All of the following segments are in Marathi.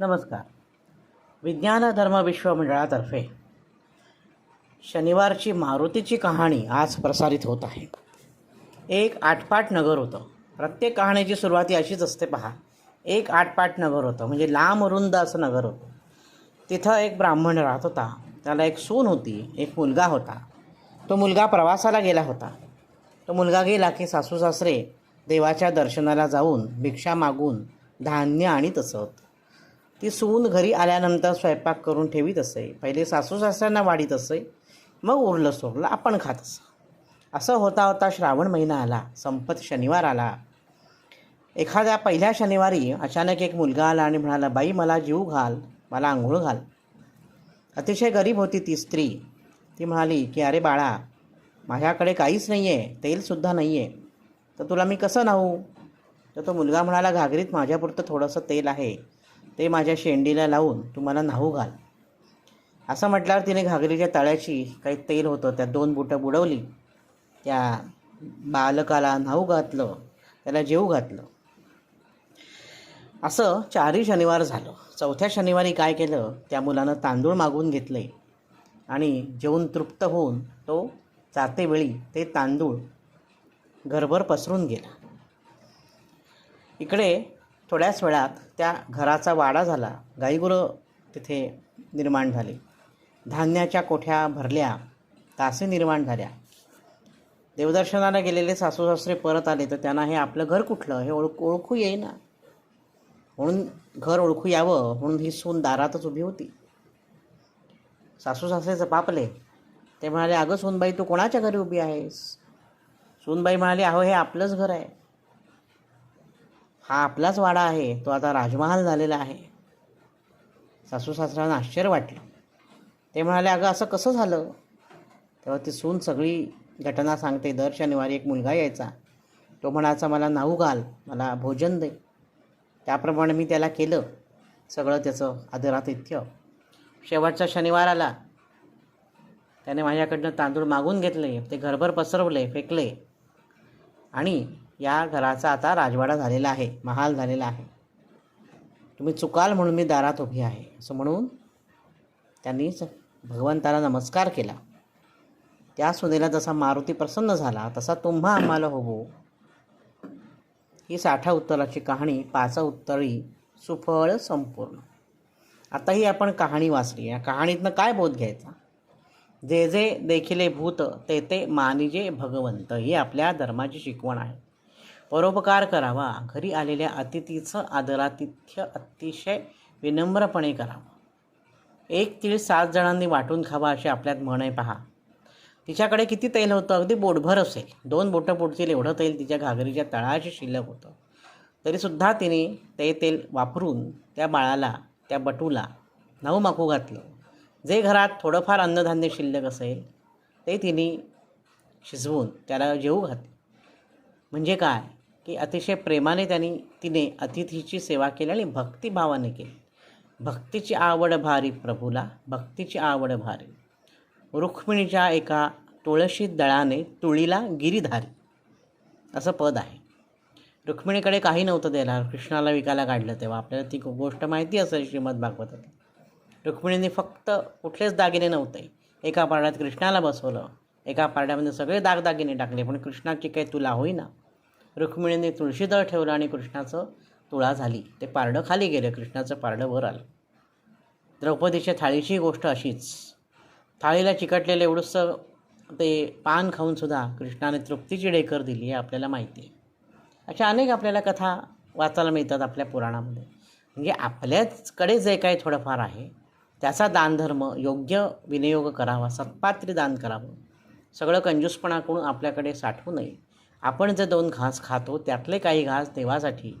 नमस्कार. विज्ञान धर्म विश्व मंडळातर्फे शनिवारची मारुतीची कहाणी आज प्रसारित होत आहे. एक आठपाट नगर होतं. प्रत्येक कहाणीची सुरुवाती अशीच असते पहा. एक आठपाट नगर होतं. म्हणजे लांब रुंद असं नगर होतं. तिथं एक ब्राह्मण राहत होता. त्याला एक सून होती. एक मुलगा होता. तो मुलगा प्रवासाला गेला होता. तो मुलगा गेला की सासू सासरे देवाच्या दर्शनाला जाऊन भिक्षा मागून धान्य आणीत असत ती सून घरी आल्यानंतर स्वयंपाक करून ठेवीत असे. पहिले सासू सासऱ्यांना वाढीत असे. मग उरलं सोरलं आपण खात असं. असं होता होता श्रावण महिना आला संपत शनिवार आला. एखाद्या पहिल्या शनिवारी अचानक एक मुलगा आला आणि म्हणाला बाई मला जीव घाल मला आंघोळ घाल. अतिशय गरीब होती ती स्त्री. ती म्हणाली की अरे बाळा माझ्याकडे काहीच नाही आहे तेलसुद्धा नाही आहे तर तुला मी कसं नाहू तर तो मुलगा म्हणाला घागरीत माझ्यापुरतं थोडंसं तेल आहे. ते माझ्या शेंडीला लावून तू मला न्हाऊ घाल. असं म्हटल्यावर तिने घागरीच्या तळ्याची काही तेल होतं त्यात दोन बुटं बुडवली. त्या बालकाला न्हाऊ घातलं त्याला जेवू घातलं. असं चारही शनिवार झालं. चौथ्या शनिवारी काय केलं त्या मुलानं तांदूळ मागून घेतले आणि जेवून तृप्त होऊन तो जातेवेळी ते तांदूळ घरभर पसरून गेला. इकडे थोड्याच वेळात त्या घराचा वाडा झाला. गाईगुरं तिथे निर्माण झाली. धान्याच्या कोठ्या भरल्या तासे निर्माण झाल्या. देवदर्शनाला गेलेले सासू सासरे परत आले तर त्यांना हे आपलं घर कुठलं? हे ओळख ओळखू येईना. म्हणून घर ओळखू यावं म्हणून ही सून दारातच उभी होती. सासू सासरे पापले ते म्हणाले अगं सूनबाई तू कोणाच्या घरी उभी आहेस? सोनबाई म्हणाली अहो हे आपलंच घर आहे. हा आपलाच वाडा आहे तो आता राजमहाल झालेला आहे. सासू सासऱ्यांना आश्चर्य वाटलं. ते म्हणाले अगं असं कसं झालं? तेव्हा ती सून सगळी घटना सांगते. दर शनिवारी एक मुलगा यायचा. तो म्हणायचा मला नाऊ घाल मला भोजन दे. त्याप्रमाणे मी त्याला केलं. सगळं त्याचं आदरातिथ्य. शेवटचा शनिवार आला. त्याने माझ्याकडनं तांदूळ मागून घेतले. ते घरभर पसरवले फेकले. आणि या घराचा आता राजवाडा झालेला आहे महाल झालेला आहे. तुम्ही चुकाल म्हणून मी दारात उभी आहे असं म्हणून त्यांनी स- भगवंताला नमस्कार केला. त्या सुनेला जसा मारुती प्रसन्न झाला तसा तुम्हा आम्हाला होवो. ही साठा उत्तराची कहाणी पाचा उत्तरी सुफळ संपूर्ण. आता ही आपण कहाणी वाचली या कहाणीतनं काय बोध घ्यायचा? जे जे देखिले भूत ते ते मानिजे भगवंत ही आपल्या धर्माची शिकवण आहे. परोपकार करावा. घरी आलेल्या अतिथीचं आदरातिथ्य अतिशय विनम्रपणे करावं. एक तीळ सात जणांनी वाटून खावा अशी आपल्यात म्हण आहे पहा. तिच्याकडे किती तेल होतं? अगदी बोटभर असेल. दोन बोटं पुढतील एवढं तेल तिच्या घागरीच्या तळाशी शिल्लक होतं. तरीसुद्धा तिने ते तेल वापरून त्या बाळाला त्या बटूला नऊ माकू घातलं. जे घरात थोडंफार अन्नधान्य शिल्लक असेल ते तिने शिजवून त्याला जेवू घातलं. म्हणजे काय? की अतिशय प्रेमाने त्यांनी तिने अतिथीची सेवा केली आणि भक्तिभावाने केली. भक्तीची आवड भारी प्रभूला भक्तीची आवड भारी. रुक्मिणीच्या एका तुळशी दळाने तुळीला गिरीधारी असं पद आहे. रुक्मिणीकडे काही नव्हतं द्यायला कृष्णाला विकायला काढलं तेव्हा. आपल्याला ती गोष्ट माहिती असेल श्रीमद भागवतात रुक्मिणीने फक्त कुठलेच दागिने नव्हते. एका पारड्यात कृष्णाला बसवलं. एका पारड्यामध्ये सगळे दागदागिने टाकले. पण कृष्णाची काही तुला होईना. रुक्मिणीने तुळशीदळ ठेवलं आणि कृष्णाचं तुळा झाली. ते पारडं खाली गेलं. कृष्णाचं पारडं वर आलं. द्रौपदीच्या थाळीची गोष्ट अशीच. थाळीला चिकटलेलं एवढंसं ते पान खाऊनसुद्धा कृष्णाने तृप्तीची डेकर दिली हे आपल्याला माहिती आहे. अशा अनेक आपल्याला कथा वाचायला मिळतात आपल्या पुराणामध्ये. म्हणजे आपल्याचकडे जे काही थोडंफार आहे त्याचा दानधर्म योग्य विनियोग करावा सत्पात्री दान करावं. सगळं कंजूसपणा करून आपल्याकडे साठवू नये. आपण जे दोन घास खातो त्यातले काही घास देवासाठी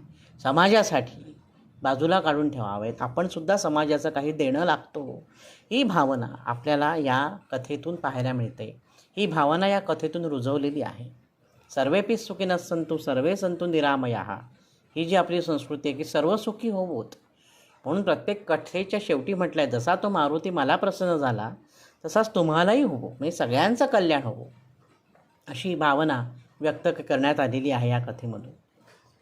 समाजासाठी बाजूला काढून ठेवावेत. आपणसुद्धा समाजाचं काही देणं लागतो. ही भावना आपल्याला या कथेतून पाहायला मिळते. ही भावना या कथेतून रुजवलेली आहे. सर्वेपी सुखी नसंतू सर्वे संतु निरामयाः ही जी आपली संस्कृती आहे की सर्व सुखी होवोत. म्हणून प्रत्येक कथेच्या शेवटी म्हटलं आहे जसा तो मारुती मला प्रसन्न झाला तसाच तुम्हालाही होवो. म्हणजे सगळ्यांचं कल्याण होवो. अशी भावना व्यक्त करण्यात आलेली आहे या कथेमधून.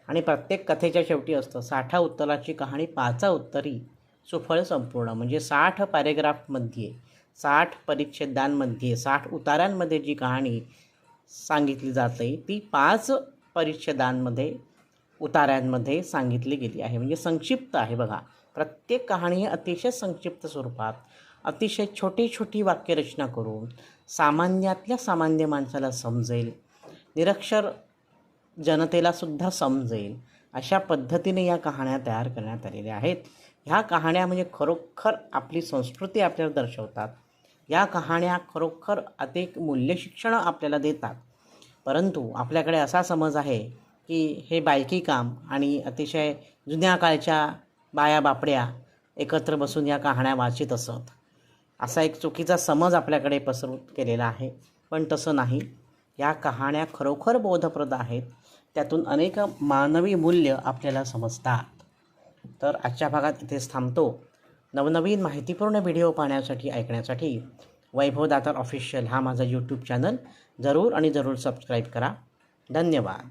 आणि प्रत्येक कथेच्या शेवटी असतं साठा उत्तराची कहाणी पाचा उत्तरी सुफळ संपूर्ण. म्हणजे साठ पॅरेग्राफमध्ये साठ परिच्छेदांमध्ये साठ उतारांमध्ये जी कहाणी सांगितली जाते ती पाच परिच्छेदांमध्ये उताऱ्यांमध्ये सांगितली गेली आहे. म्हणजे संक्षिप्त आहे बघा. प्रत्येक कहाणी ही अतिशय संक्षिप्त स्वरूपात अतिशय छोटी छोटी वाक्यरचना करून सामान्यातल्या सामान्य माणसाला समजेल निरक्षर जनतेला सुद्धा समजेल. अशा पद्धतीने या कहाण्या तयार करण्यात आलेल्या आहेत. ह्या कहाण्या म्हणजे खरोखर आपली संस्कृती आपल्याला दर्शवतात. या कहाण्या खरोखर अनेक मूल्यशिक्षणं आपल्याला देतात. परंतु आपल्याकडे असा समज आहे की हे बायकी काम आणि अतिशय जुन्या काळच्या बाया बापड्या एकत्र बसून या कहाण्या वाचित असत. असा एक चुकीचा समज आपल्याकडे पसरू केलेला आहे. पण तसं नाही. या कहाण्या खरोखर बोधप्रद आहेत. त्यातून अनेक मानवी मूल्य आपल्याला समजतात. तर आजच्या भागात इथेच थांबतो. नवनवीन माहितीपूर्ण व्हिडिओ पाहण्यासाठी ऐकण्यासाठी वैभव दातार ऑफिशियल हा माझा यूट्यूब चॅनल जरूर आणि जरूर सबस्क्राईब करा. धन्यवाद.